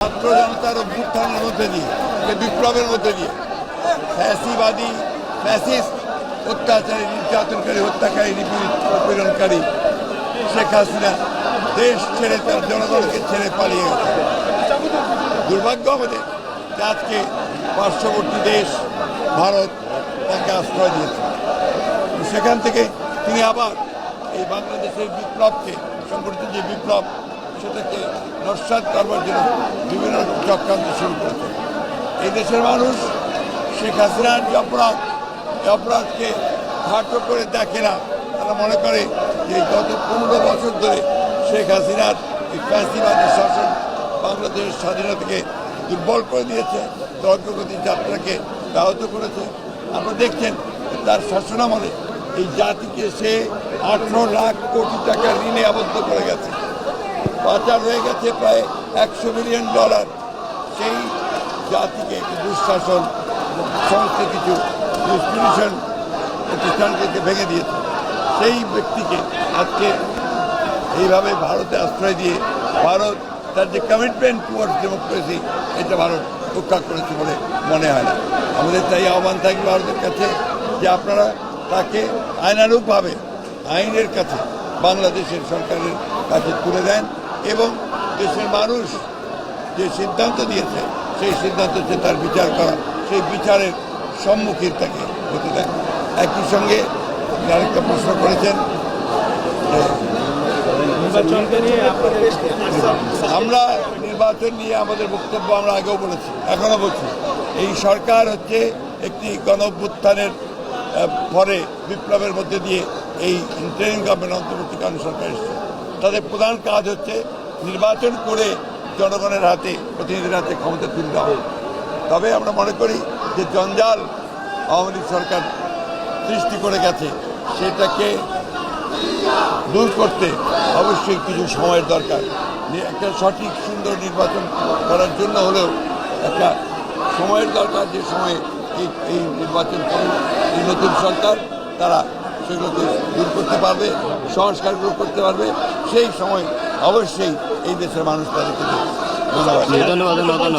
ছাত্র জনতার অভ্যুত্থানের মধ্যে দিয়ে বিপ্লবের মধ্যে দিয়ে, ফ্যাসিবাদী, ফ্যাসিস্ট, অত্যাচারী, নির্যাতনকারী, হত্যাকারী নিপীড়নকারী শেখ হাসিনা দেশ ছেড়ে তার জনগণকে ছেড়ে পালিয়ে গেছে। দুর্ভাগ্য আমাদের যে আজকে পার্শ্ববর্তী দেশ ভারত তাকে আশ্রয় দিয়েছে। সেখান থেকে তিনি আবার এই বাংলাদেশের বিপ্লবকে সংগঠিত যে বিপ্লব, সেটাকে নস্বাত করবার জন্য বিভিন্ন চক্রান্ত শুরু করেছে। এই দেশের মানুষ শেখ হাসিনার যে অপরাধ, এই অপরাধকে খাটো করে দেখে না। তারা মনে করে যে গত পনেরো বছর ধরে শেখ হাসিনার এই ফ্যাসিবাদী শাসন বাংলাদেশের স্বাধীনতাকে দুর্বল করে দিয়েছে অগ্রগতি যাত্রাকে ব্যাহত করেছে। আপনারা দেখছেন তার শাসনামলে এই জাতিকে সে আঠারো লাখ কোটি টাকা ঋণে আবদ্ধ করে গেছে। পাচার হয়ে গেছে প্রায় একশো মিলিয়ন ডলার। সেই জাতিকে একটি দুঃশাসন, সমস্ত কিছু ইনস্টিটিউশন প্রতিষ্ঠানকে ভেঙে দিয়েছে। সেই ব্যক্তিকে আজকে এইভাবে ভারতে আশ্রয় দিয়ে ভারত তার যে কমিটমেন্ট টুয়ার্ডস ডেমোক্রেসি এটা ভারত রক্ষা করেছে বলে মনে হয় না। আমাদের তাই আহ্বান থাকবে ভারতের কাছে যে আপনারা তাকে আইনানুগভাবে, আইনের কাছে বাংলাদেশের সরকারের কাছে তুলে দেন। এবং দেশের মানুষ যে সিদ্ধান্ত দিয়েছে সেই সিদ্ধান্ত হচ্ছে তার বিচার করা। সেই বিচারের সম্মুখীন তাকে হতে দেন একই সঙ্গে আরেকটা প্রশ্ন করেছেন আমরা নির্বাচন নিয়ে আমাদের বক্তব্য আমরা আগেও বলেছি এখনও বলছি। এই সরকার হচ্ছে একটি গণ পরে বিপ্লবের মধ্যে দিয়ে এই ইন্টারিম গভর্নমেন্ট অন্তর্বর্তীকালীন সরকার এসেছে। তাদের প্রধান কাজ হচ্ছে নির্বাচন করে জনগণের হাতে, প্রতিনিধির হাতে ক্ষমতা তুলে দেওয়া তবে আমরা মনে করি যে জঞ্জাল আওয়ামী লীগ সরকার সৃষ্টি করে গেছে, সেটাকে দূর করতে অবশ্যই কিছু সময়ের দরকার। একটা সঠিক, সুন্দর নির্বাচন করার জন্য হলেও একটা সময়ের দরকার যে সময়ে এই নির্বাচন করুন এই নতুন সরকার, তারা সেগুলোকে দূর করতে পারবে সংস্কারগুলো করতে পারবে। সেই সময় অবশ্যই এই দেশের মানুষ তাদেরকে ধন্যবাদ ধন্যবাদ।